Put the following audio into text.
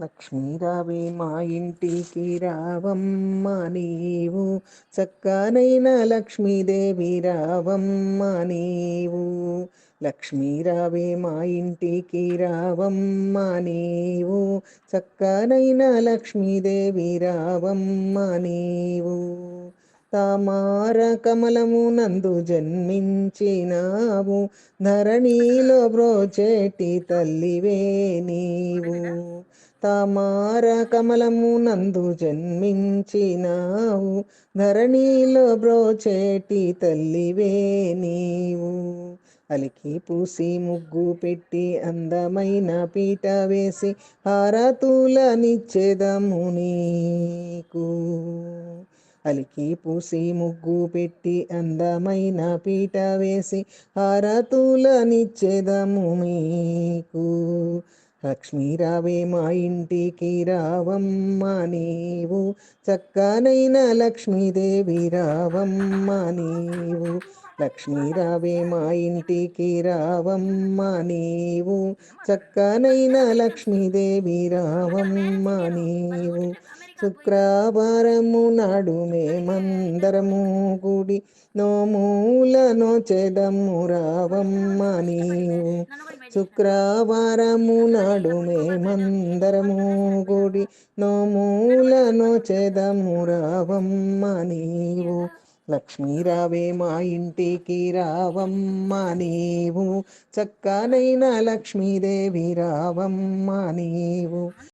లక్ష్మీరావే మా ఇంటికి రావమ్మ నీవు. చక్కనైన లక్ష్మీదేవి రావమ్మ నీవు. లక్ష్మీరావే మా ఇంటికి రావమ్మ నీవు. చక్కనైన లక్ష్మీదేవి రావమ్మ నీవు. తామార కమలము నందు జన్మించినావు. ధరణిలో బ్రోచేటి తల్లివే నీవు. తామార కమలము నందు జన్మించినావు. ధరణిలో బ్రోచేటి తల్లివే నీవు. అలికి పూసి ముగ్గు పెట్టి అందమైన పీట వేసి హారతులనిచ్చేదము నీకు. అలికి పూసి ముగ్గు పెట్టి అందమైన పీట వేసి హారతులనిచ్చేదము మీకు లక్ష్మీరావే మా ఇంటికి రావమ్మ నీవు చక్కనైన లక్ష్మీదేవి రావమ్మ నీవు లక్ష్మీరావే మా ఇంటికి రావమ్మ నీవు చక్కనైన లక్ష్మీదేవి రావమ్మ నీవు శుక్రవారము నాడు మేమందరము గుడి నోమూలను చెదము రావమ్మ నీవు శుక్రవారము నాడు మేమందరము గుడి నోములను చెదము రావమ్మ నీవు. లక్ష్మీరావే మా ఇంటికి రావమ్మ నీవు. చక్కనైన లక్ష్మీదేవి రావమ్మ నీవు.